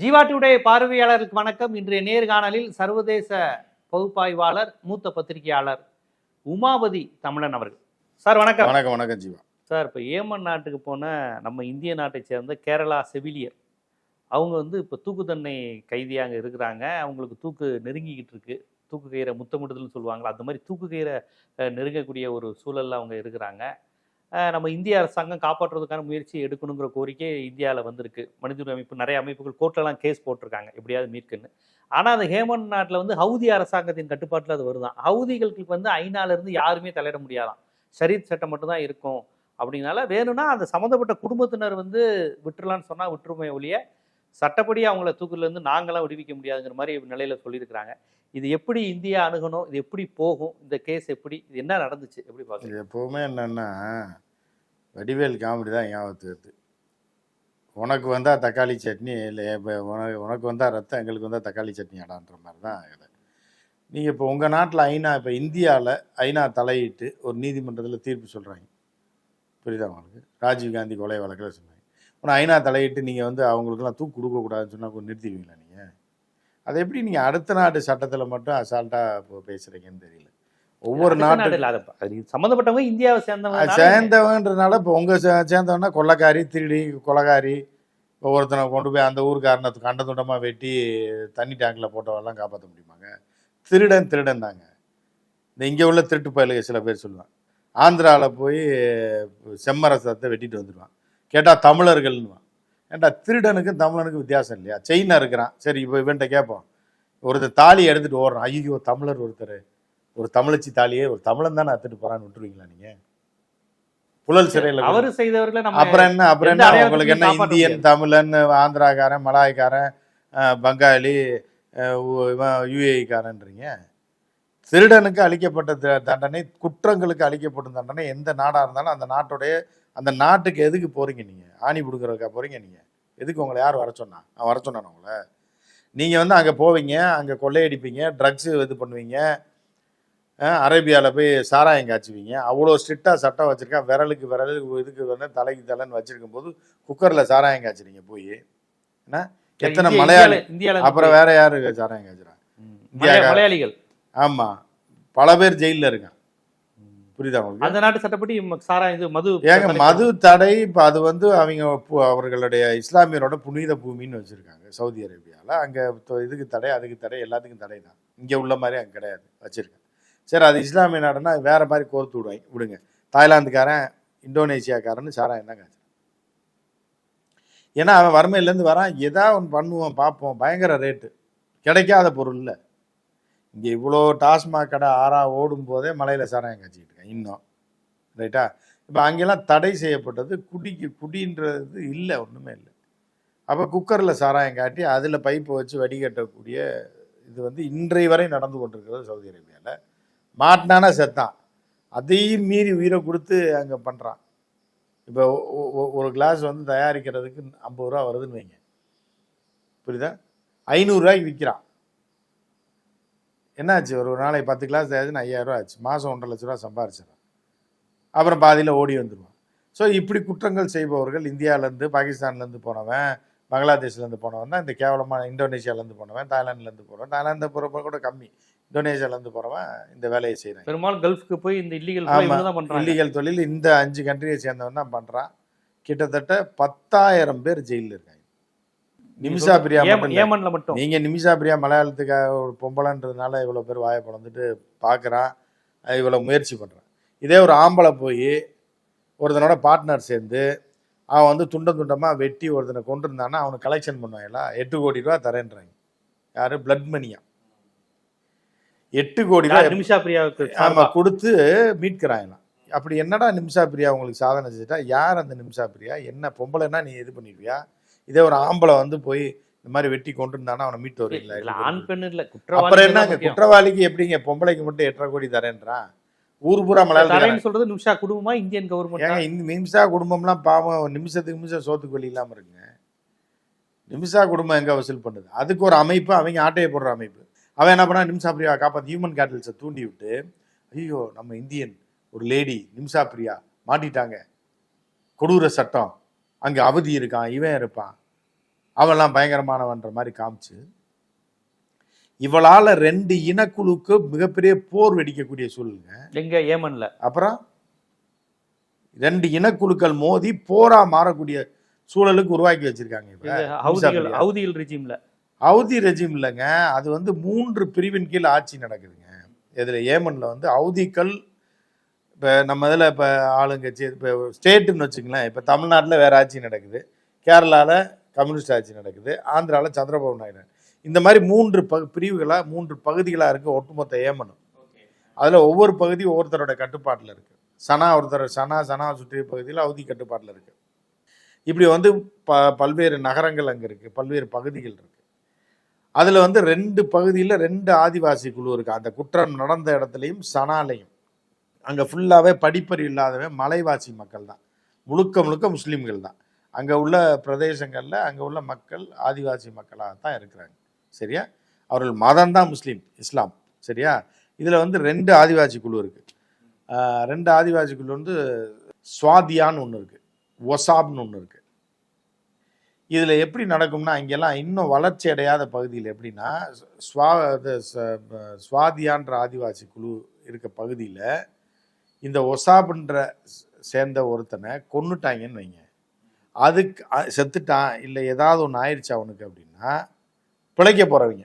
ஜீவாட்டியுடைய பார்வையாளருக்கு வணக்கம். இன்றைய நேர்காணலில் சர்வதேச பகுப்பாய்வாளர் மூத்த பத்திரிகையாளர் உமாபதி தமிழன் அவர்கள். சார் வணக்கம். வணக்கம் வணக்கம் ஜீவா. சார் இப்போ ஏமன் நாட்டுக்கு போன நம்ம இந்திய நாட்டை சேர்ந்த கேரளா செவிலியர். அவங்க வந்து இப்போ தூக்கு தண்டனை கைதியாக இருக்கிறாங்க. அவங்களுக்கு தூக்கு நெருங்கிக்கிட்டு இருக்கு. தூக்கு கயிறை முத்தமிடுதல்னு சொல்லுவாங்களா? அந்த மாதிரி தூக்கு கயிறை நெருங்கக்கூடிய ஒரு சூழல்ல அவங்க இருக்கிறாங்க. நம்ம இந்திய அரசாங்கம் காப்பாற்றுறதுக்கான முயற்சி எடுக்கணுங்கிற கோரிக்கை இந்தியாவில் வந்திருக்கு. மனித உரிமை அமைப்பு நிறைய அமைப்புகள் கோர்ட்லலாம் கேஸ் போட்டிருக்காங்க எப்படியாவது மீட்குன்னு. ஆனால் அந்த ஹேமன் நாட்டில் வந்து ஹவுதி அரசாங்கத்தின் கட்டுப்பாட்டில் அது வருதான். ஹவுதிகளுக்கு வந்து ஐநாலேருந்து யாருமே தலையிட முடியாதான். ஷரீத் சட்டம் மட்டும்தான் இருக்கும் அப்படின்னால வேணும்னா அந்த சம்மந்தப்பட்ட குடும்பத்தினர் வந்து விட்டுறலான்னு சொன்னால் விட்டுருமே ஒழிய சட்டப்படி அவங்கள தூக்குலேருந்து நாங்களாம் விடுவிக்க முடியாதுங்கிற மாதிரி நிலையில் சொல்லியிருக்கிறாங்க. இது எப்படி இந்தியா அணுகணும்? இது எப்படி போகும்? இந்த கேஸ் எப்படி? இது என்ன நடந்துச்சு? எப்படி பார்க்குறது எப்போவுமே என்னென்னா வடிவேல் காமெடி தான் ஞாபகத்து வருது. உனக்கு வந்தால் தக்காளி சட்னி இல்லை இப்போ உனக்கு உனக்கு வந்தால் ரத்தம் எங்களுக்கு வந்தால் தக்காளி சட்னி அடான்ற மாதிரி தான் இது நீங்கள் இப்போ உங்கள் நாட்டில் ஐநா இப்போ இந்தியாவில் ஐநா தலையிட்டு ஒரு நீதிமன்றத்தில் தீர்ப்பு சொல்கிறாங்க புரியுதா உங்களுக்கு? ராஜீவ் காந்தி கொலை வழக்கில் சொன்னாங்க. ஆனால் ஐநா தலையிட்டு நீங்கள் வந்து அவங்களுக்குலாம் தூக்கு கொடுக்கக்கூடாதுன்னு சொன்னால் நிறுத்திடுவீங்களா நீங்கள் அதை எப்படி நீங்கள் அடுத்த நாட்டு சட்டத்தில் மட்டும் அசால்ட்டாக இப்போ பேசுகிறீங்கன்னு தெரியல. ஒவ்வொரு நாட்டு சம்மந்தப்பட்டவங்க இந்தியாவை சேர்ந்தவங்க சேர்ந்தவன்றனால இப்போ உங்கள் சேர்ந்தவனா கொள்ளக்காரி திருடி கொலகாரி இப்போ ஒருத்தனை கொண்டு போய் அந்த ஊருக்காரனை கண்ட துண்டமாக வெட்டி தண்ணி டேங்கில் போட்டவெல்லாம் காப்பாற்ற முடியுமாங்க? திருடன் திருடன் தாங்க. இந்த இங்கே உள்ள திருட்டு பயலுக சில பேர் சொல்லுவான் ஆந்திராவில் போய் செம்மரசத்தை வெட்டிட்டு வந்துடுவான் கேட்டால் தமிழர்கள்னுவான். ஏன்டா திருடனுக்கும் தமிழனுக்கும் வித்தியாசம் இல்லையா? செயினாக இருக்கிறான். சரி இப்போ இவன்ட்ட கேட்போம் ஒருத்தர் தாலி எடுத்துட்டு ஓடுறான். ஐயோ தமிழர் ஒருத்தர். ஒரு தமிழச்சி தாலியே ஒரு தமிழன் தானே அத்துட்டு போறான்னு விட்டுருவீங்களா நீங்க? புழல் சிறையில் அவரு செய்தவர்களை அப்புறம் என்ன அப்புறம் என்ன? உங்களுக்கு என்ன? இந்தியன். தமிழன் ஆந்திராக்காரன் மலாய்க்காரன் பங்காளி இவன் யூஏஇக்காரன்றீங்க? திருடனுக்கு அளிக்கப்பட்ட தண்டனை குற்றங்களுக்கு அளிக்கப்பட்ட தண்டனை எந்த நாடா இருந்தாலும் அந்த நாட்டுடைய அந்த நாட்டுக்கு எதுக்கு போறீங்க நீங்க? ஆணி பிடுங்குறதுக்கா போறீங்க நீங்க? எதுக்கு உங்களை யார் வர சொன்னா? நான் வர சொன்னான் உங்களை? நீங்க வந்து அங்க போவீங்க அங்க கொள்ளையடிப்பீங்க ட்ரக்ஸ் இது பண்ணுவீங்க அஹ், அரேபியால போய் சாராயம் காய்ச்சுவீங்க அவ்வளோ ஸ்ட்ரிக்டாக சட்டம் வச்சிருக்கா விரலுக்கு விரல் இதுக்கு வந்து தலைக்கு தலைன்னு வச்சிருக்கும் போது குக்கரில் சாராயம் காய்ச்சுறீங்க போய். என்ன? எத்தனை மலையாளி? அப்புறம் வேற யாரு சாராயம் காய்ச்சுறா? ம். இந்தியாக்கார- மலையா- மலையாளிகள். ஆமா. பல பேர் ஜெயிலில் இருக்கான் புரியுதா உங்களுக்கு? அந்த நாட்டு சட்டப்படி சாரா இது மது ஏங்க மது தடை இப்போ அது வந்து அவங்க அவர்களுடைய இஸ்லாமியரோட புனித பூமின்னு வச்சுருக்காங்க சவுதி அரேபியாவில் அங்கே இதுக்கு தடை அதுக்கு தடை எல்லாத்துக்கும் தடை தான். இங்கே உள்ள மாதிரி அங்கே கிடையாது வச்சுருக்காங்க. சரி அது இஸ்லாமிய நாடுனா அது வேற மாதிரி கோர்த்து விடுவாங்க. விடுங்க. தாய்லாந்துக்காரன் இந்தோனேசியாக்காரன்னு சாராயம் தான் காய்ச்சல். ஏன்னா அவன் வறுமையிலேருந்து வரான். எதா ஒன்று பண்ணுவோம் பார்ப்போம். பயங்கர ரேட்டு கிடைக்காத பொருள் இல்லை. இங்கே இவ்வளோ டாஸ்மாக் கடை ஆறா ஓடும் போதே மலையில் சாராயம் காய்ச்சிக்கிட்டு இருக்கேன் இன்னும். ரைட்டா இப்போ அங்கெல்லாம் தடை செய்யப்பட்டது குடிக்கு குடின்றது இல்லை ஒன்றுமே இல்லை. அப்போ குக்கரில் சாராயம் காட்டி அதில் பைப்பை வச்சு வடிகட்டக்கூடிய இது வந்து இன்றைய வரை நடந்து கொண்டிருக்கிறது சவுதி அரேபியாவில் மாட்டினானா செத்தான். அதையும் மீறி உயிரை கொடுத்து அங்கே பண்ணுறான் இப்போ ஒரு கிளாஸ் வந்து தயாரிக்கிறதுக்கு ஐம்பது ரூபா வருதுன்னு வைங்க. புரியுதா? ஐநூறுரூவாய்க்கு விற்கிறான் என்னாச்சு? ஒரு நாளைக்கு பத்து கிளாஸ் ஐயாயிரம் ரூபா ஆச்சு. மாதம் ஒன்றரை லட்ச ரூபா சம்பாரிச்சிடறான் அப்புறம் பாதியில் ஓடி வந்துடுவான் ஸோ இப்படி குற்றங்கள் செய்பவர்கள் இந்தியாவிலேருந்து பாகிஸ்தான்லேருந்து போனவன் பங்களாதேஷ்லேருந்து போனவன் தான் இந்த கேவலமான இந்தோனேஷியாலேருந்து போனவன் தாய்லாந்துலேருந்து போனவன் தாய்லாந்து போகிறப்ப கூட கம்மி. இந்தோனேஷியாலேருந்து போகிறவன் இந்த வேலையை செய்கிறான் பெரும்பாலும் கல்ஃப்க்கு போய் இந்த இல்லீகல் ஆமா. தான் பண்றாங்க. இல்லீகல் தொழில் இந்த அஞ்சு கண்ட்ரியை சேர்ந்தவன் தான் பண்ணுறான் கிட்டத்தட்ட பத்தாயிரம் பேர் ஜெயிலில் இருக்காங்க. நிமிஷா பிரியா. ஏமன்ல மட்டும். நீங்க நிமிஷா பிரியா மலையாளத்துக்காக ஒரு பொம்பளைன்றதுனால இவ்வளோ பேர் வாயை பிளந்துட்டு பார்க்குறான். இவ்வளோ முயற்சி பண்ணுறான் இதே ஒரு ஆம்பளை போய் ஒருத்தனோட பார்ட்னர் சேர்ந்து அவன் வந்து துண்டம் துண்டமாக வெட்டி ஒருத்தனை கொண்டு இருந்தான்னா அவனுக்கு கலெக்ஷன் பண்ணுவாங்களா எட்டு கோடி ரூபா தரேன்றாங்க. யாரு? பிளட் மணியா எட்டு கோடி ரூபா நிமிஷா பிரியாவுக்கு ஆமா? கொடுத்து மீட்கிறாங்களாம் அப்படி என்னடா நிமிஷா பிரியா உங்களுக்கு சாதனை செஞ்சுட்டா? யார் அந்த நிமிஷா பிரியா? என்ன பொம்பளைன்னா நீ இது பண்ணிடுவியா இதே ஒரு ஆம்பளை வந்து போய் இந்த மாதிரி வெட்டி கொண்டு இருந்தானா அவனை மீட்டு வருவீங்களா? இல்ல ஆண் பெண் இல்ல அப்புறம் குற்றவாளி என்னங்க குற்றவாளிக்கு எப்படிங்க? பொம்பளைக்கு மட்டும் எட்டரை கோடி தரேன்றான் ஊர் பூரா மலையாளம் சொல்றது நிமிஷா குடும்பமா இந்தியன் ஏங்க கவர்மெண்ட் இந்த நிமிஷா குடும்பம்லாம் பாவம் நிமிஷத்துக்கு நிமிஷம் சோத்துக்கு வழி இல்லாம இருக்குங்க நிமிஷா குடும்பம் எங்க வசூல் பண்ணுது? அதுக்கு ஒரு அமைப்பு அவங்க ஆட்டையை போடுற அமைப்பு. அவன் என்ன பண்ணா நிமிஷா பிரியா காப்பாத்து. ஹியூமன் கேட்டல்ஸை தூண்டி விட்டு ஐயோ நம்ம இந்தியன் ஒரு லேடி நிமிஷா பிரியா மாட்டிட்டாங்க. கொடூர சட்டம். அங்க அவதி இருக்கான் இவன் இருப்பான். அவன்லாம் பயங்கரமானவன்ற மாதிரி காமிச்சு இவளால ரெண்டு இனக்குழுக்கு மிகப்பெரிய போர் வெடிக்கக்கூடிய சூழ்நிலை. எங்க ஏமன்ல. அப்புறம் ரெண்டு இனக்குழுக்கள் மோதி போரா மாறக்கூடிய சூழலுக்கு உருவாக்கி வச்சிருக்காங்க ஹவுதிகள் ரிஜிம்ல. ஹவுதி ரெஜிம் இல்லைங்க. அது வந்து மூன்று பிரிவின் கீழ் ஆட்சி நடக்குதுங்க. இதில் ஏமன்ல வந்து ஹவுதிக்கள் இப்போ நம்ம இதில் இப்போ ஆளுங்கட்சி இப்போ ஸ்டேட்டுன்னு வச்சுங்களேன் இப்போ தமிழ்நாட்டில் வேற ஆட்சி நடக்குது. கேரளாவில் கம்யூனிஸ்ட் ஆட்சி நடக்குது. ஆந்திராவில் சந்திரபாபு நாயுடு. இந்த மாதிரி மூன்று பகு பிரிவுகளாக மூன்று பகுதிகளாக இருக்குது ஒட்டுமொத்த ஏமனும். அதில் ஒவ்வொரு பகுதியும் ஒவ்வொருத்தரோட கட்டுப்பாட்டில் இருக்குது சனா ஒருத்தர் சனா சனா சுற்றிய பகுதியில் அவதி கட்டுப்பாட்டில் இருக்குது இப்படி வந்து ப பல்வேறு நகரங்கள் அங்கே இருக்குது பல்வேறு பகுதிகள் இருக்குது அதில் வந்து ரெண்டு பகுதியில் ரெண்டு ஆதிவாசி குழு இருக்குது அந்த குற்றம் நடந்த இடத்துலையும் சனாலையும். அங்கே ஃபுல்லாகவே படிப்பறி இல்லாதவன் மலைவாசி மக்கள் தான் முழுக்க முழுக்க முஸ்லீம்கள் தான் அங்கே உள்ள பிரதேசங்களில் அங்கே உள்ள மக்கள் ஆதிவாசி மக்களாக தான் இருக்கிறாங்க. சரியா? அவர்கள் மதம் தான் முஸ்லீம் இஸ்லாம். சரியா? இதில் வந்து ரெண்டு ஆதிவாசி குழு இருக்குது ரெண்டு ஆதிவாசி குழு வந்து ஸ்வாதியான்னு ஒன்று இருக்குது ஒசாப்னு ஒன்று இருக்குது இதில் எப்படி நடக்கும்னா இங்கெல்லாம் இன்னும் வளர்ச்சி அடையாத பகுதியில் எப்படின்னா ஸ்வா சுவாதியான்ற ச- ஸ்வாதியான்ற ஆதிவாசி குழு இருக்க பகுதியில் இந்த ஒசாப்ன்ற சேர்ந்த ஒருத்தனை கொன்னுட்டாங்கன்னு வைங்க. அதுக்கு செத்துட்டான் இல்லை ஏதாவது ஒன்று ஆயிடுச்சு அவனுக்கு அப்படின்னா பிழைக்க போகிறவங்க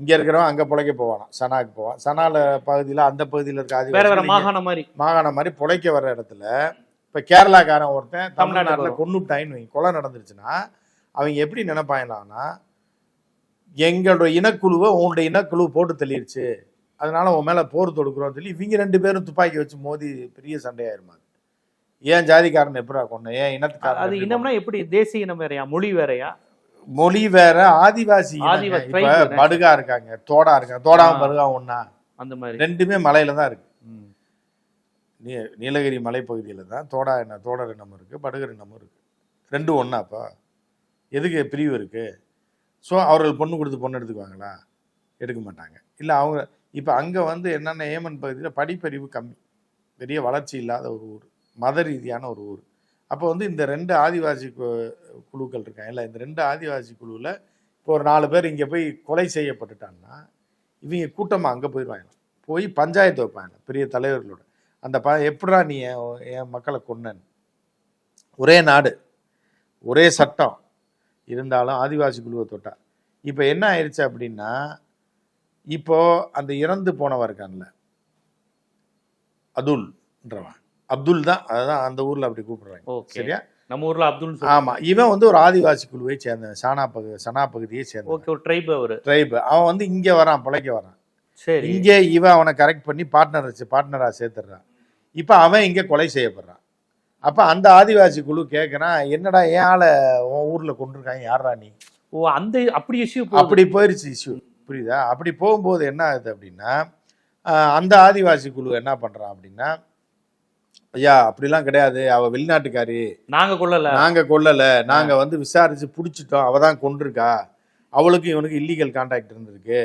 இங்கே இருக்கிறவன் அங்கே பிழைக்க போவானாம். சனாக்கு போவான். சனால பகுதியில் அந்த பகுதியில் இருக்க ஆதிவாசி மாகாணம் மாதிரி. மாகாணம் மாதிரி பிழைக்க வர்ற இடத்துல இப்போ கேரளாக்காரன் ஒருத்தன் தமிழ்நாட்டில். கொண்டுட்டாயின்னு வைங்க. கொலை நடந்துருச்சுன்னா அவங்க எப்படி நினைப்பாங்களான்னா எங்களோட இனக்குழுவை உன்னோட இனக்குழு போட்டு தள்ளிடுச்சு அதனால உன் மேலே போர் தொடுக்குறோம்னு சொல்லி இவங்க ரெண்டு பேரும் துப்பாக்கி வச்சு மோதி பெரிய சண்டையாயிருமா? ஏன் ஜாதிக்காரன் எப்படா கொண்ட ஏன் இனத்துக்காரன் அது இனம்னா எப்படி? தேசிய இனம் வேறயா? மொழி வேறயா? மொழி வேற ஆதிவாசி இப்ப. படுகா இருக்காங்க தோடா இருக்காங்க. தோடாவும். படுகா ஒண்ணா. அந்த மாதிரி. ரெண்டுமே மலையில தான் இருக்கு. நீ நீலகிரி மலைப்பகுதியில் தான் தோடா என்ன தோடர் இனமும் இருக்குது படுகர் இனமும் இருக்குது ரெண்டும் ஒன்றாப்பா எதுக்கு பிரிவு இருக்குது ஸோ அவர்கள் பொண்ணு கொடுத்து பொண்ணு எடுத்துக்குவாங்களா? எடுக்க மாட்டாங்க. இல்லை அவங்க இப்போ அங்கே வந்து என்னென்ன ஏமன் பகுதியில் படிப்பறிவு கம்மி. பெரிய வளர்ச்சி இல்லாத ஒரு ஊர். மத ரீதியான ஒரு ஊர். அப்போ வந்து இந்த ரெண்டு ஆதிவாசி கு- குழுக்கள் இருக்காங்கல்ல இந்த ரெண்டு ஆதிவாசி குழுவில் இப்போ ஒரு நாலு பேர் இங்கே போய் கொலை செய்யப்பட்டுட்டாங்கன்னா இவங்க கூட்டமாக அங்கே போயிடுவாங்க போய் பஞ்சாயத்து வைப்பாங்க பெரிய தலைவர்களோட. அந்த ப எப்படா நீ என் என் மக்களை கொன்னன் ஒரே நாடு ஒரே சட்டம். இருந்தாலும் ஆதிவாசி குழுவை தொட்டா. இப்போ என்ன ஆயிடுச்சு அப்படின்னா இப்போ அந்த இறந்து போனவன் இருக்கான்ல அதுல்ன்றவன் அப்துல் தான் அதுதான் அந்த ஊர்ல அப்படி கூப்பிடுறாங்க. சரியா? நம்ம ஊர்ல அப்துல் ஆமா. இவன் வந்து ஒரு ஆதிவாசி குழுவை சேர்ந்தவன் சானா பகு சனா பகுதியை சேர்ந்த ஓகே ஒரு ட்ரைப் அவரு. ட்ரைப் அவன் வந்து இங்க வரான் பிழைக்க வரான். சரி. இங்கே இவன் அவனை கரெக்ட் பண்ணி பார்ட்னர் பார்ட்னரா சேர்த்துடுறான். இப்போ அவன் இங்கே கொலை செய்யப்படுறான். அப்போ அந்த ஆதிவாசி குழு கேட்குறான் என்னடா ஏன் ஆளை உன் ஊரில் கொண்டிருக்காங்க யாரா நீ? ஓ அந்த அப்படி இஷ்யூ அப்படி போயிருச்சு இஷ்யூ புரியுதா? அப்படி போகும்போது என்ன ஆகுது அப்படின்னா அந்த ஆதிவாசி குழு என்ன பண்ணுறான் அப்படின்னா ஐயா அப்படிலாம் கிடையாது. அவ வெளிநாட்டுக்காரி. நாங்க கொள்ளல நாங்க கொல்லல. நாங்க வந்து விசாரிச்சு பிடிச்சிட்டோம். அவ தான் கொண்டிருக்கா அவளுக்கும் இவனுக்கு இல்லீகல் கான்டாக்ட் இருந்திருக்கு.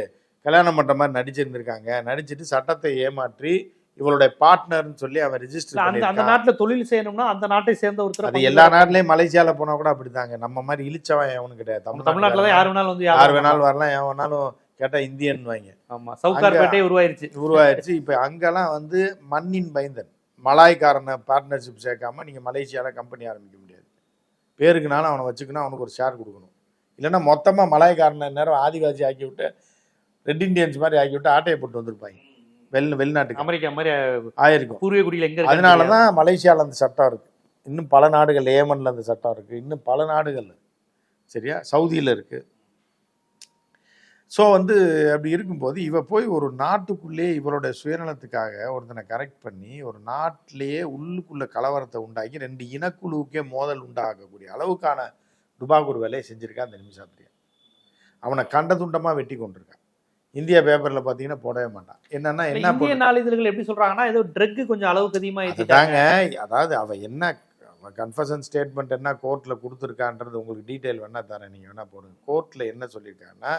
கல்யாணம் பண்ற மாதிரி நடிச்சிருந்திருக்காங்க. நடிச்சிட்டு சட்டத்தை ஏமாற்றி இவளுடைய பார்ட்னர்னு சொல்லி அவன் ரிஜிஸ்டர் அந்த நாட்டுல தொழில் செய்யணும்னா அந்த நாட்டை சேர்ந்த ஒருத்தர் அது எல்லா நாட்டிலயும் மலேசியால போனா கூட அப்படிதாங்க. நம்ம மாதிரி இழிச்சவன் எவனும் கிடையாது. தமிழ்நாட்டுல தான் யார் வேணாலும் வந்து யார் வேணாலும் வரலாம் எவன் வேணாலும் கேட்டா இந்தியன் வாங்க. ஆமா சவுகார்பேட்டை உருவாயிருச்சு. உருவாயிருச்சு. இப்ப அங்கெல்லாம் வந்து மண்ணின் பைந்தன். மலாய்க்காரனை பார்ட்னர்ஷிப் சேர்க்காம நீங்க மலேசியால கம்பெனி ஆரம்பிக்க முடியாது. பேருக்குனாலும் அவனை வச்சுக்கணும் அவனுக்கு ஒரு ஷேர் கொடுக்கணும். இல்லைன்னா மொத்தமா மலாய்க்காரனை நேரம் ஆதிவாசி ஆக்கி விட்டு ரெட் இண்டியன்ஸ் மாதிரி ஆக்கி விட்டு ஆட்டையை போட்டு வந்திருப்பாங்க. வெளி வெளிநாட்டுக்கு. அமெரிக்கா மாதிரி ஆயிருக்கும். பூர்வீக குடியில எங்க அதனால தான் மலேசியாவில் அந்த சட்டம் இருக்கு. இன்னும் பல நாடுகள் ஏமன்ல அந்த சட்டம் இருக்கு. இன்னும் பல நாடுகள் சரியா? சவுதியில் இருக்கு. ஸோ வந்து அப்படி இருக்கும்போது இவ போய் ஒரு நாட்டுக்குள்ளே இவரோட சுயநலத்துக்காக ஒருத்தனை கரெக்ட் பண்ணி ஒரு நாட்டிலேயே உள்ளுக்குள்ள கலவரத்தை உண்டாக்கி ரெண்டு இனக்குழுவுக்கே மோதல் உண்டாகக்கூடிய அளவுக்கான டுபாகூர் வேலையை செஞ்சிருக்கா அந்த நிமிஷாத்திரியா அவனை கண்ட துண்டமாக வெட்டி கொண்டிருக்கான் இந்தியா பேப்பரில் பார்த்தீங்கன்னா போடவே மாட்டான். என்னன்னா என்ன இந்திய நாளிதழ்கள் எப்படி சொல்றாங்கன்னா ஏதோ ட்ரக் கொஞ்சம் அளவுக்கு அதிகமா ஏத்திட்டாங்க. அதாவது அவ என்ன கன்ஃபஷன் ஸ்டேட்மெண்ட் என்ன கோர்ட்டில் கொடுத்துருக்கான்றது உங்களுக்கு டீட்டெயில் வேணா தரேன். நீங்கள் வேணா போடுங்க. கோர்ட்டில் என்ன சொல்லியிருக்காங்கன்னா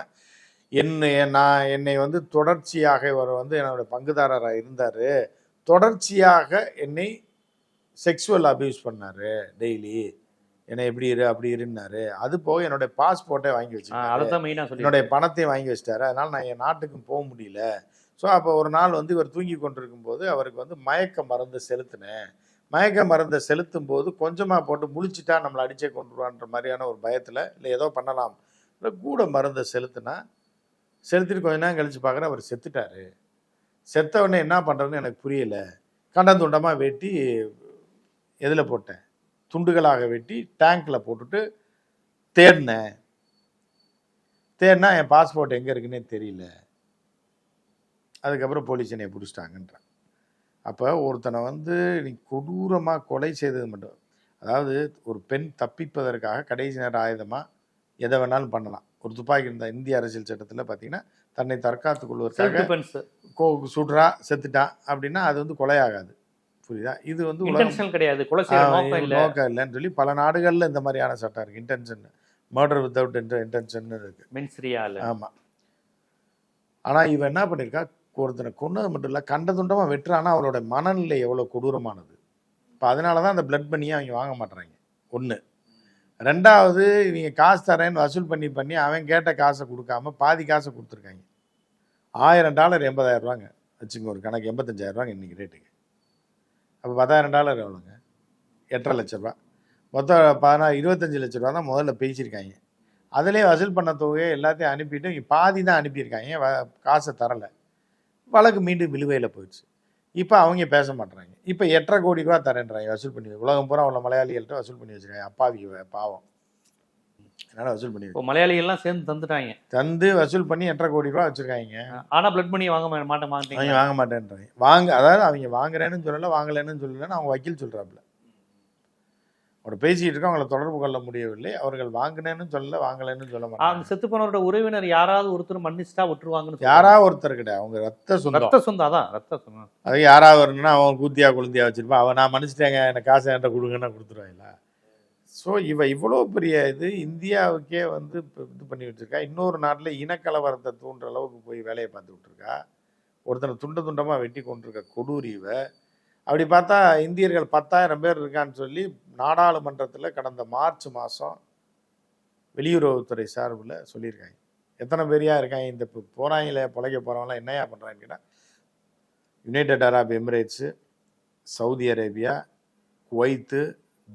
என்னை நான் என்னை வந்து தொடர்ச்சியாக இவர் வந்து என்னோட பங்குதாரராக இருந்தார். தொடர்ச்சியாக என்னை செக்ஸுவல் அபியூஸ் பண்ணார் டெய்லி என்னை எப்படி இரு அப்படி இருன்னாரு. அது போக என்னுடைய பாஸ்போர்ட்டை வாங்கி சொல்லி என்னுடைய பணத்தையும் வாங்கி வச்சிட்டாரு. அதனால நான் என் நாட்டுக்கு போக முடியல. ஸோ அப்போ ஒரு நாள் வந்து இவர் தூங்கி கொண்டிருக்கும் போது அவருக்கு வந்து மயக்க மருந்து செலுத்தினேன். மயக்க மருந்தை செலுத்தும் போது கொஞ்சமாக போட்டு முழிச்சிட்டா நம்மளை அடிச்சே கொண்டுருவான்ற மாதிரியான ஒரு பயத்தில் இல்லை ஏதோ பண்ணலாம். இல்லை கூட மருந்தை செலுத்தினா செலுத்திட்டு கொஞ்ச நேரம் கழிச்சு பார்க்குறேன் அவர் செத்துட்டாரு. செத்த உடனே என்ன பண்ணுறதுன்னு எனக்கு புரியலை. கண்டம் துண்டமாக வெட்டி எதில் போட்டேன்? துண்டுகளாக வெட்டி டேங்க்கில் போட்டுட்டு தேடினேன். தேடினா என் பாஸ்போர்ட் எங்கே இருக்குன்னே தெரியல. அதுக்கப்புறம் போலீஸ் என்னை பிடிச்சிட்டாங்கன்றான். அப்போ ஒருத்தனை வந்து நீ கொடூரமாக கொலை செய்தது மட்டும் அதாவது ஒரு பெண் தப்பிப்பதற்காக கடைசி நேர ஆயுதமாக எதை வேணாலும் பண்ணலாம். ஒரு துப்பாக்கி இருந்த இந்திய அரசியல் சட்டத்தில் பார்த்தீங்கன்னா தன்னை தற்காத்துக் கொள்வதற்காக சுடுறா செத்துட்டான் அப்படின்னா அது வந்து கொலை ஆகாது புரியுதா? இது வந்து கிடையாது. கொலை நோக்கம் இல்ல. நோக்கம் இல்லைன்னு சொல்லி பல நாடுகளில் இந்த மாதிரியான சட்டம் இருக்கு. இன்டென்ஷன் மர்டர் வித்தவுட் இன்டென்ஷன் இருக்கு. மென்ஸ்ரியா இல்ல. ஆமா. ஆனா இவன் என்ன பண்ணிருக்கா? ஒருத்தனை கொன்னது மட்டும் இல்ல கண்ட துண்டமா வெட்டுறானா அவளோட மனநிலை எவ்வளவு கொடூரமானது? இப்போ அதனால தான் அந்த பிளட் பண்ணியை அவங்க வாங்க மாட்றாங்க ஒண்ணு. ரெண்டாவது இவங்க காசு தரேன்னு வசூல் பண்ணி பண்ணி அவன் கேட்ட காசை கொடுக்காம பாதி காசை கொடுத்துருக்காங்க. ஆயிரம் டாலர் எண்பதாயிரம் ரூபாங்க. வச்சுங்க ஒரு கணக்கு எண்பத்தஞ்சாயிரம் ரூபாங்க இன்றைக்கி ரேட்டுக்கு அப்போ பத்தாயிரம் டாலர் எவ்வளோங்க? எட்டரை லட்ச ரூபா. மொத்தம் பதினா இருபத்தஞ்சு லட்ச ரூபா தான் முதல்ல பேசியிருக்காங்க. அதிலே வசூல் பண்ண தொகையை எல்லாத்தையும் அனுப்பிட்டு இங்கே பாதி தான் அனுப்பியிருக்காங்க. வ- காசை தரலை. வழக்கு மீண்டும் நிலுவையில் போயிடுச்சு. இப்போ அவங்க பேச மாட்றாங்க. இப்போ எட்டரை கோடி ரூபா தரேன்றாங்க வசூல் பண்ணி உலகம் பூரா உள்ள மலையாளிகள்கிட்ட வசூல் பண்ணி வச்சிருக்காங்க. அப்பாவி இவ- பாவம். அதனால வசூல் பண்ணி இப்போ மலையாளிகள் எல்லாம் சேர்ந்து தந்துட்டாங்க. தந்து வசூல் பண்ணி எட்டரை கோடி ரூபா வச்சிருக்காங்க. ஆனா பிளட் பண்ணி வாங்க மா- மாட்ட அவங்க மாட்டீங்க வாங்க மாட்டேன்றாங்க. வாங்க அதாவது அவங்க வாங்குறேன்னு சொல்லல வாங்கலைன்னு சொல்லலன்னு அவங்க வக்கீல் சொல்றாப்புல. அவர் பேசிட்டு இருக்க அவங்களை தொடர்பு கொள்ள முடியவில்லை. அவர்கள் வாங்கினேன்னு சொல்லல வாங்கலைன்னு சொல்ல மாட்டாங்க. செத்து போனவரோட உறவினர் யாராவது ஒருத்தர் மன்னிச்சிட்டா விட்டுருவாங்கன்னு யாரா சொல்றாங்க. ஒருத்தர் கிடையாது அவங்க ரத்த சொந்தம். ரத்த சொந்தம் அதான் ரத்த சொந்தம். அது யாராவது வரணும்னா அவன் கூத்தியா குழந்தையா வச்சிருப்பான் அவன் நான் மன்னிச்சிட்டேங்க எனக்கு காசை என்கிட்ட கொடுங்கன்னா கொடுத்துருவாங்களா ஸோ இவ இவ்வளோ பெரிய இது இந்தியாவுக்கே வந்து இப்ப இது பண்ணி வச்சிருக்கா. இன்னொரு நாட்டில் இனக்கலவரத்தை தூண்டுற அளவுக்கு போய் வேலையை பார்த்து விட்டுருக்கா. ஒருத்தனை துண்டு துண்டமாக வெட்டி கொண்டிருக்க கொடூரி இவ. அப்படி பார்த்தா இந்தியர்கள் பத்தாயிரம் பேர் இருக்கான்னு சொல்லி நாடாளுமன்றத்தில் கடந்த மார்ச் மாதம் வெளியுறவுத்துறை சார்பில் சொல்லியிருக்காங்க. எத்தனை பேரையா இருக்காங்க? இந்த இப்போ போகிறாங்களே பிழைக்க போகிறவங்களாம் என்னையா பண்ணுறாங்கன்னு கேட்டால் United Arab Emirates Saudi Arabia Kuwait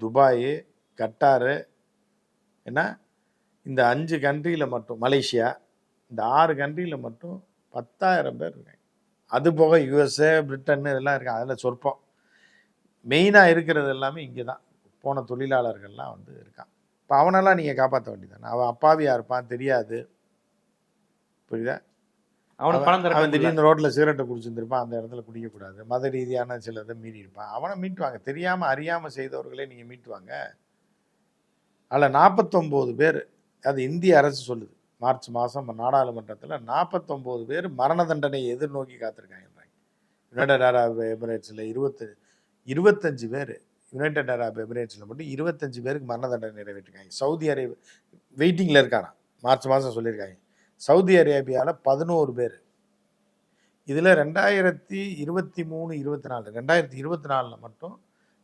Dubai Qatar ஏன்னா இந்த அஞ்சு கண்ட்ரியில் மட்டும் மலேசியா இந்த ஆறு கண்ட்ரியில் மட்டும் பத்தாயிரம் பேர் இருக்காங்க. அது போக யுஎஸ்ஏ பிரிட்டன் இதெல்லாம் இருக்காங்க அதில் சொற்பம். மெயினாக இருக்கிறது எல்லாமே இங்கே தான் போன தொழிலாளர்கள்லாம் வந்து இருக்கான். இப்போ அவனெல்லாம் நீங்கள் காப்பாற்ற வேண்டியதானே அவன் அப்பாவியாக இருப்பான் தெரியாது. புரியுதா? அவனுக்கு அவன் திடீர்னு ரோட்ல சிகரெட்டை குடிச்சிருந்திருப்பான் அந்த இடத்துல குடிக்கக்கூடாது. மத ரீதியான சில இதை மீறி இருப்பான் அவனை மீட்டுவாங்க. தெரியாம அறியாம செய்தவர்களே நீங்க மீட்டுவாங்க. அதில் நாற்பத்தொம்போது பேர் அது இந்திய அரசு சொல்லுது. மார்ச் மாதம் நாடாளுமன்றத்தில் நாற்பத்தொம்போது பேர் மரண தண்டனையை எதிர்நோக்கி காத்திருக்காங்கன்றாங்க. யுனைடெட் அரப் எமிரேட்ஸில் இருபத்து இருபத்தஞ்சு பேர் யுனைடெட் அரப் எமிரேட்ஸில் மட்டும் இருபத்தஞ்சு பேருக்கு மரண தண்டனை நிறைவேற்றிருக்காங்க. சவுதி அரேபியா வெயிட்டிங்கில் இருக்கானா? மார்ச் மாதம் சொல்லியிருக்காங்க. சவுதி அரேபியாவில் பதினோரு பேர். இதில் ரெண்டாயிரத்தி இருபத்தி மூணு இருபத்தி நாலு ரெண்டாயிரத்தி இருபத்தி நாலில் மட்டும்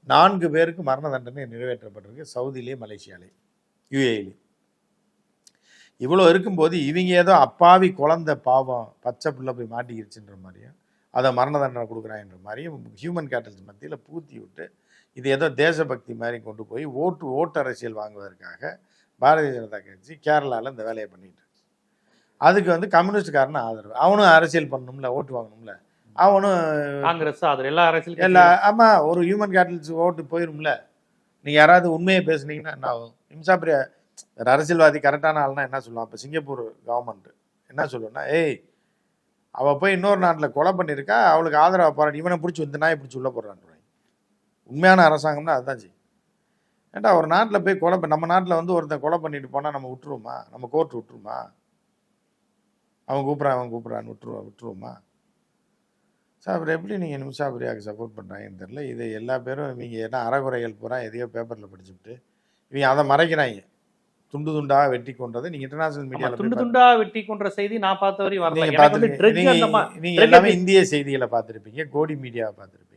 நான்கு பேருக்கு மரண தண்டனை நிறைவேற்றப்பட்டிருக்கு சவுதியிலே மலேசியாலே யுஏஇலே இவ்வளோ இருக்கும்போது இவங்க ஏதோ அப்பாவி குழந்தை பாவம் பச்சை பிள்ளை போய் மாட்டிக்கிடுச்சுன்ற மாதிரியும் அதை மரண தண்டனை கொடுக்குறாங்கன்ற மாதிரியும் ஹியூமன் கேட்டல்ஸ் மத்தியில் பூத்தி விட்டு இது ஏதோ தேசபக்தி மாதிரி கொண்டு போய் ஓட்டு ஓட்டு அரசியல் வாங்குவதற்காக பாரதிய ஜனதா கட்சி கேரளாவில் இந்த வேலையை பண்ணிட்டு. அதுக்கு வந்து கம்யூனிஸ்ட்காரன் ஆதரவு. அவனும் அரசியல் பண்ணணும்ல ஓட்டு வாங்கணும்ல. அவனும் காங்கிரஸ் அது எல்லா அரசியல் எல்லா ஆமா ஒரு ஹியூமன் கேட்டல்ஸ் ஓட்டு போயிரும்ல. நீங்க யாராவது உண்மையை பேசுனீங்கன்னா என்ன ஆகும் இம்சா பிரியா ஒரு அரசியல்வாதி கரெக்டான ஆள்னா என்ன சொல்லுவான்? இப்போ சிங்கப்பூர் கவர்மெண்ட் என்ன சொல்லுவேன்னா ஏய் அவ போய் இன்னொரு நாட்டில் கொலை பண்ணியிருக்கா அவளுக்கு ஆதரவா போராடி இவனை பிடிச்சி வந்து நாயை பிடிச்சி உள்ள போடுறான். உண்மையான அரசாங்கம்னா அதுதான் செய்யும். ஏன்டா ஒரு நாட்டில் போய் கொலை நம்ம நாட்டில் வந்து ஒருத்தன் கொலை பண்ணிட்டு போனால் நம்ம விட்டுருவோமா? நம்ம கோர்ட் விட்டுருமா? அவன் கூப்பிட்றான் அவன் கூப்பிட்றான்னு விட்டுருவா விட்டுருவோமா? சார் அப்புறம் எப்படி நீங்கள் நிமிஷா பிரியாவுக்கு சப்போர்ட் பண்ணுறாங்கன்னு தெரில இது எல்லா பேரும் இவங்க என்ன அறகுறைகள் பூரா எதையோ பேப்பரில் படிச்சுட்டு இவங்க அதை மறைக்கிறாங்க. துண்டு துண்டாக வெட்டி கொண்டதை நீங்கள் இன்டர்நேஷனல் மீடியாவில் துண்டு துண்டா வெட்டி கொன்ற செய்தி நான் பார்த்த வரையும் வரல. நீங்க நீங்க எல்லாமே இந்திய செய்திகளை பார்த்துருப்பீங்க. கோடி மீடியாவை பார்த்துருப்பீங்க.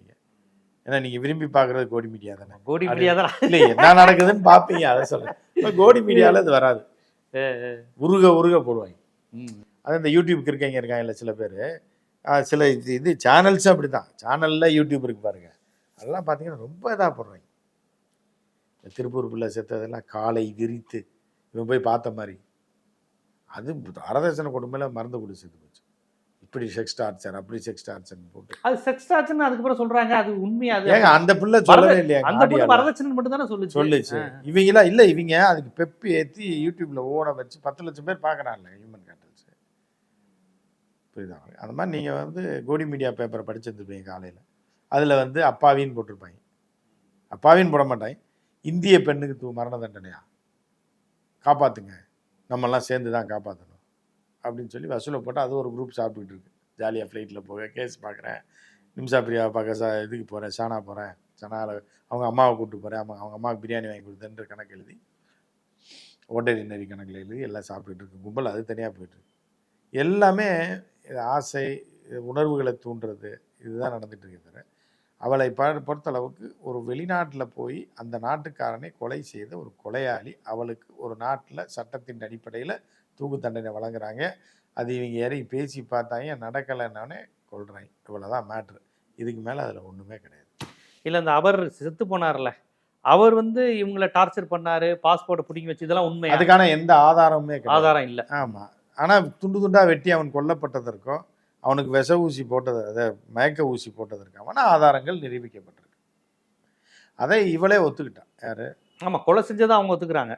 ஏன்னா நீங்க விரும்பி பார்க்கறது கோடி மீடியா தானே? கோடி அது- மீடியா தான்? இல்லை என்ன நடக்குதுன்னு பார்ப்பீங்க அதை சொல்றேன். கோடி மீடியால இது வராது. உருக உருக போடுவாங்க. அது இந்த யூடியூப்க்கு இருக்கீங்க இருக்காங்கல்ல சில பேர். சில இது இது சேனல்ஸும் அப்படி தான் சேனலில் யூடியூப் இருக்கு பாருங்க. அதெல்லாம் பார்த்தீங்கன்னா ரொம்ப இதாக போடுறாங்க. இந்த திருப்பூர் பிள்ளை செத்ததெல்லாம் காலை விரித்து இவன் போய் பார்த்த மாதிரி. அது அரதேசன கொடுமையில மறந்து கொடு செத்து போச்சு. இப்படி செக்ஸ் டார்ச்சர் அப்படி செக்ஸ் டார்ச்சர் போட்டு. அது செக்ஸ் ஆச்சுன்னு அதுக்கப்புறம் சொல்றாங்க அது உண்மையா ஏங்க அந்த பிள்ளை சொல்லவே இல்லையா அந்த பொண்ணு வரதட்சணை மட்டும் தானே சொல்லுச்சு. சொல்லுச்சு. இவங்களாம் இல்லை இவங்க அதுக்கு பெப்பி ஏற்றி யூடியூப்ல ஓட வச்சு பத்து லட்சம் பேர் பார்க்குறாங்க ஹியூமன் கேட்டல்ஸ் புரியுதா? அந்த மாதிரி நீங்கள் வந்து கோடி மீடியா பேப்பரை படிச்சிருந்துருப்பீங்க காலையில். அதில் வந்து அப்பாவின்னு போட்டிருப்பாங்க. அப்பாவின்னு போட மாட்டாங்க. இந்திய பெண்ணுக்கு தூ மரண தண்டனையா? காப்பாற்றுங்க நம்மெல்லாம் சேர்ந்து தான் காப்பாற்றணும் அப்படின்னு சொல்லி வசூலை போட்டு அது ஒரு குரூப் சாப்பிட்டுக்கிட்டு இருக்கு. ஜாலியாக ஃப்ளைட்டில் போக கேஸ் பார்க்குறேன். நிம்சா பிரியா பார்க்க சா இதுக்கு போகிறேன் சானா போகிறேன் சனாவில் அவங்க அம்மாவை கூப்பிட்டு போகிறேன் அவங்க அவங்க அம்மாவுக்கு பிரியாணி வாங்கி கொடுத்தேன்ற கணக்கு எழுதி ஒட்டரி கணக்கில் எழுதி எல்லாம் சாப்பிட்டுட்டு இருக்கு. கும்பல் அது தனியாக போயிட்டுருக்கு எல்லாமே ஆசை உணர்வுகளை தூண்டுறது இதுதான் நடந்துட்டு இருக்கு அவளை ப- பொறுத்தளவுக்கு ஒரு வெளிநாட்டில் போய் அந்த நாட்டுக்காரனை கொலை செய்த ஒரு கொலையாளி அவளுக்கு ஒரு நாட்டில் சட்டத்தின் அடிப்படையில் தூக்கு தண்டனை வழங்குறாங்க. அது இவங்க இறங்கி பேசி பார்த்தாங்க நடக்கலைன்னொடனே கொள்றாங்க. இவ்வளோதான் மேட்ரு இதுக்கு மேலே அதில் ஒன்றுமே கிடையாது. இல்ல இந்த அவர் செத்து போனார்ல. அவர் வந்து இவங்கள டார்ச்சர் பண்ணாரு பாஸ்போர்ட்டை பிடிங்கி வச்சு இதெல்லாம் உண்மை அதுக்கான எந்த ஆதாரமுமே ஆதாரம் இல்ல. ஆமாம் ஆனால் துண்டு துண்டா வெட்டி அவன் கொல்லப்பட்டதற்கும் அவனுக்கு விஷ ஊசி போட்டது அதை மயக்க ஊசி போட்டதற்கான ஆதாரங்கள் நிரூபிக்கப்பட்டிருக்கு. அதை இவளே ஒத்துக்கிட்டான் யாரு? ஆமா கொலை செஞ்சதை அவங்க ஒத்துக்குறாங்க.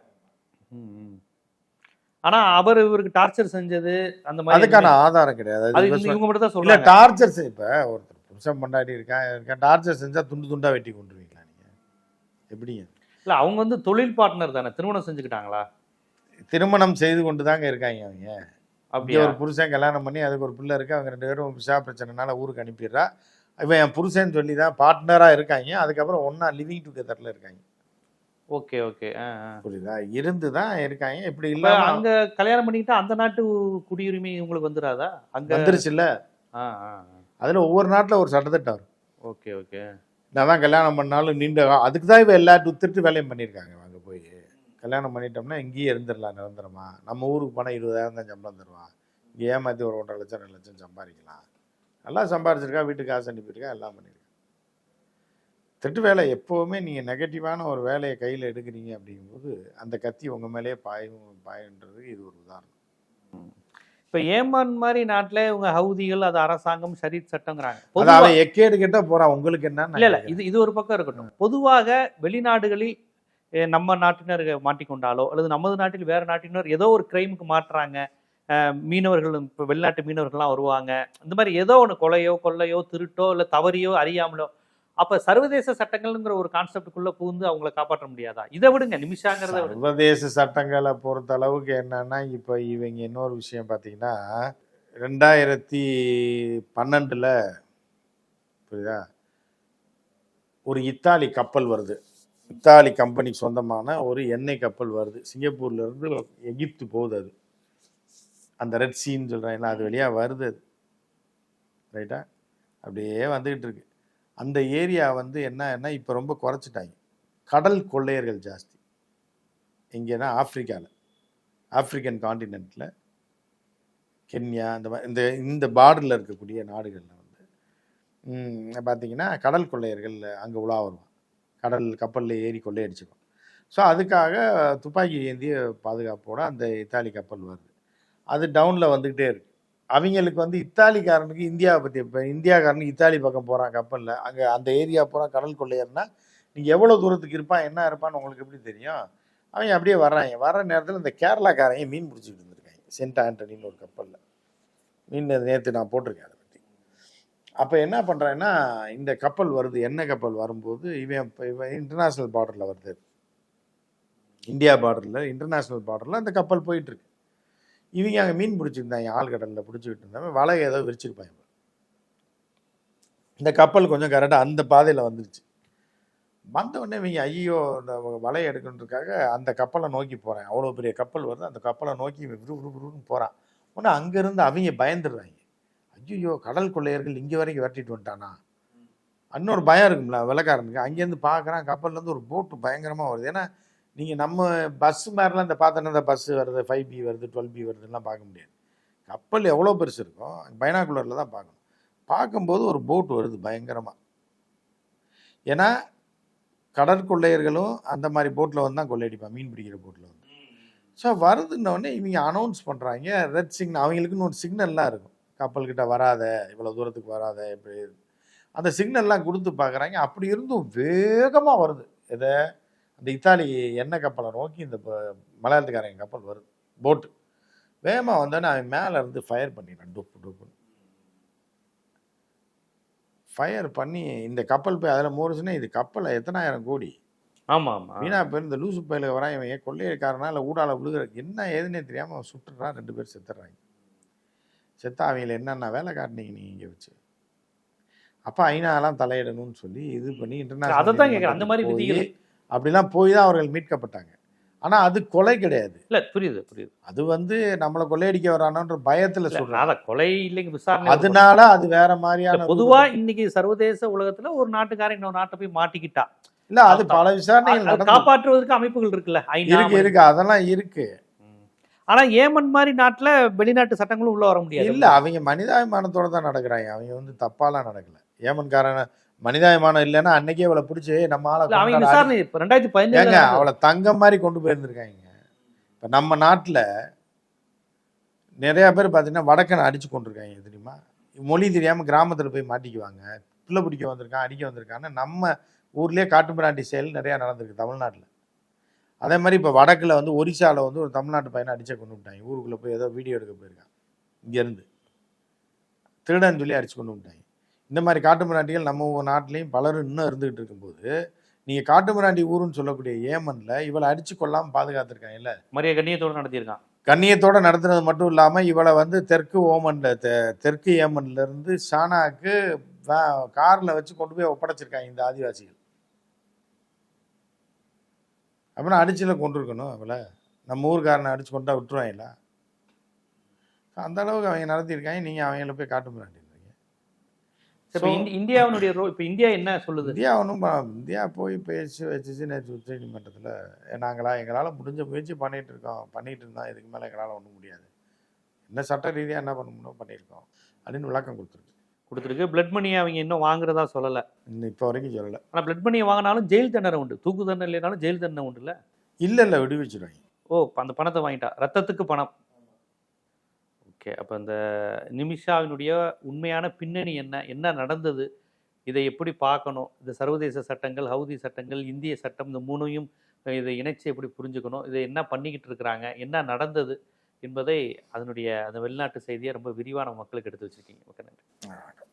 ம், ம். ஆனா அவர் இவருக்கு டார்ச்சர் செஞ்சது அந்த மாதிரி அதுக்கான ஆதாரம் கிடையாது. அது இவங்க இவ இவங்க மட்டும் தான் சொல்றாங்க. டார்ச்சர் இப்ப ஒருத்தர் புருஷன் பொண்டாட்டி இருக்கான் இருக்கான் டார்ச்சர் செஞ்சா துண்டு துண்டா வெட்டி கொண்டுருவீங்களா நீங்க? எப்படிங்க? இல்ல அவங்க வந்து தொழில் பார்ட்னர் தானே திருமணம் செஞ்சுக்கிட்டாங்களா? திருமணம் செய்து கொண்டு தாங்க இருக்காங்க அவங்க. இங்க அப்படியா? ஒரு புருஷன் கல்யாணம் பண்ணி அதுக்கு ஒரு பிள்ளை இருக்கு அவங்க ரெண்டு பேரும் விஷா பிரச்சனைனால ஊருக்கு அனுப்பிடுறா. இவன் என் புருஷன் சொல்லி தான் பார்ட்னரா இருக்காங்க அதுக்கப்புறம் ஒண்ணா லிவிங் டுகெதர்ல இருக்காங்க. Okay okay. புரியுதா? இருந்து தான் இருக்காங்க. இப்படி இப்ப இல்லாம அங்க கல்யாணம் பண்ணிக்கிட்டா அந்த நாட்டு குடியுரிமை உங்களுக்கு வந்துடாதா அங்க வந்துருச்சுல்ல? அதுல ஒவ்வொரு நாட்டுல ஒரு சட்டத்திட்டம் வரும். Okay okay. நான் தான் கல்யாணம் பண்ணாலும் நீண்ட அதுக்கு தான் இவ எல்லா திருட்டு வேலையும் பண்ணியிருக்காங்க அங்கே போய். கல்யாணம் பண்ணிட்டோம்னா இங்கேயே இருந்துடலாம் நிரந்தரமா. நம்ம ஊருக்கு போனால் இருபதாயிரம் தான் சம்பளம் தருவான். இங்கே ஏமாற்றி ஒரு ஒன்றரை லட்சம் ரெண்டு லட்சம் சம்பாதிக்கலாம். நல்லா சம்பாரிச்சிருக்கா வீட்டுக்கு காசு அனுப்பியிருக்கா எல்லாம் பண்ணியிருக்கா. திருட்டு வேலை எப்போவுமே நீங்கள் நெகட்டிவான ஒரு வேலையை கையில் எடுக்கிறீங்க அப்படிங்கும்போது அந்த கத்தி உங்கள் மேலேயே பாயும் பாயுன்றதுக்கு இது ஒரு உதாரணம். இப்ப ஏமான் மாதிரி நாட்டுல இவங்க ஹவுதிகள் அது அரசாங்கம் ஷரீத் சட்டங்கிறாங்க. அது பொதுவா- அவன் எக்கேடு கெட்ட போகிறான் உங்களுக்கு இல்ல என்ன இல்ல இது இது ஒரு பக்கம் இருக்கட்டும். பொதுவாக வெளிநாடுகளில் நம்ம நாட்டினர் மாட்டிக்கொண்டாலோ அல்லது நமது நாட்டில் வேற நாட்டினர் ஏதோ ஒரு கிரைமுக்கு மாட்டுறாங்க அஹ், மீனவர்கள் இப்போ வெளிநாட்டு மீனவர்கள்லாம் வருவாங்க. இந்த மாதிரி ஏதோ ஒன்று கொலையோ கொள்ளையோ திருட்டோ இல்லை தவறியோ அறியாமலோ அப்ப சர்வதேச சட்டங்கள்ங்கிற ஒரு கான்செப்டுக்குள்ள புகுந்து அவங்கள காப்பாற்ற முடியாதா? இதை விடுங்க நிமிஷாங்கிறத சர்வதேச சட்டங்களை பொறுத்த அளவுக்கு என்னன்னா இப்போ இவங்க இன்னொரு விஷயம் பார்த்தீங்கன்னா ரெண்டாயிரத்தி பன்னெண்டுல புரியுதா? ஒரு இத்தாலி கப்பல் வருது. இத்தாலி கம்பெனிக்கு சொந்தமான ஒரு எண்ணெய் கப்பல் வருது. சிங்கப்பூர்லேருந்து எகிப்து போகுது அது. அந்த ரெட் சீன்னு சொல்கிறாங்களா அது வழியாக வருது அது. ரைட்டா அப்படியே வந்துக்கிட்டு இருக்கு. அந்த ஏரியா வந்து என்னன்னா இப்போ ரொம்ப குறைச்சிட்டாங்க. கடல் கொள்ளையர்கள் ஜாஸ்தி. இங்கேனா ஆப்ரிக்காவில் ஆப்ரிக்கன் காண்டினென்ட்டில் கென்யா இந்த மாதிரி இந்த இந்த பார்டரில் இருக்கக்கூடிய நாடுகளில் வந்து பார்த்திங்கன்னா கடல் கொள்ளையர்கள் அங்கே உலா வருவான் கடல் கப்பலில் ஏறி கொள்ளையடிச்சிடும் ஸோ அதுக்காக துப்பாக்கி ஏந்திய பாதுகாப்போட அந்த இத்தாலி கப்பல் வருது. அது டவுனில் வந்துக்கிட்டே இருக்கு. அவங்களுக்கு வந்து இத்தாலிக்காரனுக்கு இந்தியாவை பற்றி இப்போ இந்தியாக்காரனுக்கு இத்தாலி பக்கம் போகிறான் கப்பலில். அங்கே அந்த ஏரியா பூரா கடல் கொள்ளையர்னா நீங்கள் எவ்வளோ தூரத்துக்கு இருப்பான் என்ன இருப்பான்னு உங்களுக்கு எப்படி தெரியும்? அவங்க அப்படியே வர்றாங்க வர்ற நேரத்தில் இந்த கேரளாக்காரங்க மீன் பிடிச்சிட்டு இருந்திருக்காங்க சென்ட் ஆண்டனின்னு ஒரு கப்பலில். மீன் நேற்று நான் போட்டிருக்கேன் அதை பற்றி அப்போ என்ன பண்ணுறேன்னா இந்த கப்பல் வருது. என்ன கப்பல் வரும்போது இவன் இப்போ இவன் இன்டர்நேஷ்னல் பார்டரில் வருது. இந்தியா பார்டரில் இன்டர்நேஷ்னல் பார்டரில் அந்த கப்பல் போயிட்டுருக்கு இவங்க அங்கே மீன் பிடிச்சிருந்தாங்க ஆழ்கடலில் பிடிச்சிக்கிட்டு இருந்தாங்க. வலை ஏதோ விரிச்சிருப்பாங்க. இந்த கப்பல் கொஞ்சம் கரெக்டாக அந்த பாதையில் வந்துருச்சு. வந்த உடனே இவங்க ஐயோ இந்த வலையை எடுக்கணுன்றதுக்காக அந்த கப்பலை நோக்கி போகிறேன் அவ்வளோ பெரிய கப்பல் வருது. அந்த கப்பலை நோக்கி விரு விறு போகிறான் ஒன்று அங்கேருந்து அவங்க பயந்துடுறாங்க. ஐயோ கடல் கொள்ளையர்கள் இங்கே வரைக்கும் விரட்டிட்டு வந்துட்டானா? இன்னொரு பயம் இருக்கும்ல விளக்காரனுக்கு அங்கேருந்து பார்க்குறான் கப்பல்லேருந்து ஒரு போட்டு பயங்கரமாக வருது. ஏன்னா நீங்கள் நம்ம பஸ் மாதிரிலாம் இந்த பார்த்தோன்னா இந்த பஸ் வருது ஃபைவ் பி வருது டுவெல் பி வருதுலாம் பார்க்க முடியாது. கப்பல் எவ்வளோ பெருசு இருக்கும் பைனாகுலரில் தான் பார்க்கணும். பார்க்கும்போது ஒரு போட் வருது பயங்கரமாக ஏன்னா கடற்கொள்ளையர்களும் அந்த மாதிரி போட்டில் வந்து தான் கொள்ளையடிப்பான் மீன் பிடிக்கிற போட்டில் வந்து. ஸோ வருதுன்னொடனே இவங்க அனௌன்ஸ் பண்ணுறாங்க ரெட் சிக்னல் அவங்களுக்குன்னு ஒரு சிக்னல்லாம் இருக்கும். கப்பல்கிட்ட வராத இவ்வளோ தூரத்துக்கு வராத இப்படி அந்த சிக்னல்லாம் கொடுத்து பார்க்குறாங்க. அப்படி இருந்தும் வேகமாக வருது. எதை? அந்த இத்தாலி எண்ணெய் கப்பலை நோக்கி இந்த மலையாளத்துக்காரங்க கப்பல் வருது போட்டு வேகமாக வந்தோடனே அவன் மேலே இருந்து ஃபயர் பண்ணிடுறான். டொப்பு டொப்புன்னு. ஃபயர் பண்ணி இந்த கப்பல் போய் அதில் மோரிச்சுன்னா இது கப்பலை எத்தனாயிரம் கோடி? ஆமா ஆமா வீணா பேர் இந்த லூசு பயில வரான் இவன் ஏன் கொள்ளையக்காரனா இல்லை ஊடால விழுகிற என்ன ஏதுன்னே தெரியாமல் அவன் சுட்டுறான். ரெண்டு பேர் செத்துடுறாங்க செத்தா அவங்கள என்னென்ன வேலை காட்டினீங்க நீங்க இங்கே வச்சு. அப்போ ஐநாலாம் தலையிடணும்னு சொல்லி இது பண்ணி அதை தான் கேட்குறேன் அந்த மாதிரி அப்படிலாம் போய் தான் அவர்கள் மீட்கப்பட்டாங்க. ஆனால் அது கொலை கிடையாது. இல்ல புரியுது புரியுது. அது வந்து நம்மளை கொள்ளையடிக்க வரானோன்ற பயத்தில் சொல்றாங்க அதான் கொலை இல்லைங்க விசாரணை அதனால அது வேற மாதிரியான பொதுவா இன்னைக்கு சர்வதேச உலகத்துல ஒரு நாட்டுக்காரன் இன்னொரு நாட்டை போய் மாட்டிக்கிட்டா. இல்ல அது பல விசாரணைகள் அது காப்பாற்றுவதற்கு அமைப்புகள் இருக்குல்ல இருக்கு இருக்கு அதெல்லாம் இருக்கு. ஆனா ஏமன் மாதிரி நாட்டுல வெளிநாட்டு சட்டங்களும் உள்ள வர முடியாது. இல்ல அவங்க மனிதாபிமானத்தோட தான் நடக்கிறாங்க. அவங்க வந்து தப்பாலாம் நடக்கல. ஏமன்காரன் மனிதாபிமானம் இல்லைன்னா அன்னைக்கே அவளை பிடிச்சி நம்ம ஆளை ரெண்டாயிரத்தி பதினேழு அவளை தங்கம் மாதிரி கொண்டு போயிருந்திருக்காங்க. இப்ப நம்ம நாட்டுல நிறைய பேர் பார்த்தீங்கன்னா வடக்கனை அடிச்சு கொண்டிருக்காங்க தெரியுமா? மொழி தெரியாம கிராமத்துல போய் மாட்டிக்குவாங்க. பிள்ளை பிடிக்க வந்திருக்கான் அடிக்க வந்திருக்கான்னு நம்ம ஊர்லயே காட்டுமிராண்டி செயல் நிறைய நடந்திருக்கு தமிழ்நாட்டுல. அதே மாதிரி இப்போ வடக்குல வந்து ஒரிசால வந்து ஒரு தமிழ்நாட்டு பையனை அடிச்சே கொண்டு விட்டாங்க. ஊருக்குள்ள போய் ஏதோ வீடியோ எடுக்க போயிருக்கான். இங்க இருந்து திருடன்னு சொல்லி அடிச்சு கொண்டு விட்டாங்க. இந்த மாதிரி காட்டுமிராண்டிகள் நம்ம ஊர் நாட்டிலையும் பலரும் இன்னும் இருந்துகிட்டு இருக்கும்போது நீங்க காட்டுமிராண்டி ஊருன்னு சொல்லக்கூடிய ஏமன்ல இவளை அடிச்சு கொள்ளாம பாதுகாத்திருக்காங்க இல்ல மரியாதை கண்ணியத்தோட நடத்தியிருக்கான். கண்ணியத்தோட நடத்துனது மட்டும் இல்லாம இவளை வந்து தெற்கு ஓமன்ல தெ- தெற்கு ஏமன்ல இருந்து ஷானாக்கு கார்ல வச்சு கொண்டு போய் ஒப்படைச்சிருக்காங்க இந்த ஆதிவாசிகள். அப்புறம் அடிச்சுல கொண்டிருக்கணும் அவளை நம்ம ஊர்க்காரனை அடிச்சு கொண்டா விட்டுருவாங்களா? அந்த அளவுக்கு அவங்க நடத்தியிருக்காங்க. நீங்க அவங்கள போய் காட்டு மிராண்டிருக்கீங்க இப்ப இந்தியாவினுடைய ரோ இப்ப இந்தியா என்ன சொல்லுது? இந்தியா ஒன்றும் இந்தியா போய் பேசி வச்சுச்சு நேற்று உச்ச நீதிமன்றத்தில் நாங்களா எங்களால் முடிஞ்ச முயற்சி பண்ணிட்டு இருக்கோம் பண்ணிட்டு இருந்தோம் இதுக்கு மேலே எங்களால் ஒன்றும் முடியாது. என்ன சட்ட ரீதியாக என்ன பண்ண முடியும் பண்ணியிருக்கோம். அப்படின்னு விளக்கம் கொடுத்துருக்கு. கொடுத்துருக்கு. பிளட் மணியை அவங்க இன்னும் வாங்குறதா சொல்லல. இப்போ வரைக்கும் சொல்லலை. ஆனா பிளட் மணியை வாங்கினாலும் ஜெயில் தண்டனை உண்டு. தூக்கு தண்டனை இல்லைனாலும் ஜெயில் தண்டனை உண்டு இல்ல இல்லை இல்லை விடுவிச்சிருவாங்க. ஓ அந்த பணத்தை வாங்கிட்டா. ரத்தத்துக்கு பணம். ஓகே. அப்போ இந்த நிமிஷாவினுடைய உண்மையான பின்னணி என்ன? என்ன நடந்தது? இதை எப்படி பார்க்கணும்? இந்த சர்வதேச சட்டங்கள் ஹவுதி சட்டங்கள் இந்திய சட்டம் இந்த மூணையும் இதை இணைச்சி எப்படி புரிஞ்சுக்கணும்? இதை என்ன பண்ணிக்கிட்டு இருக்கிறாங்க? என்ன நடந்தது? என்பதை அதனுடைய அந்த வெளிநாட்டு செய்தியை ரொம்ப விரிவான மக்களுக்கு எடுத்து வச்சிருக்கீங்க. ஓகே நன்றி.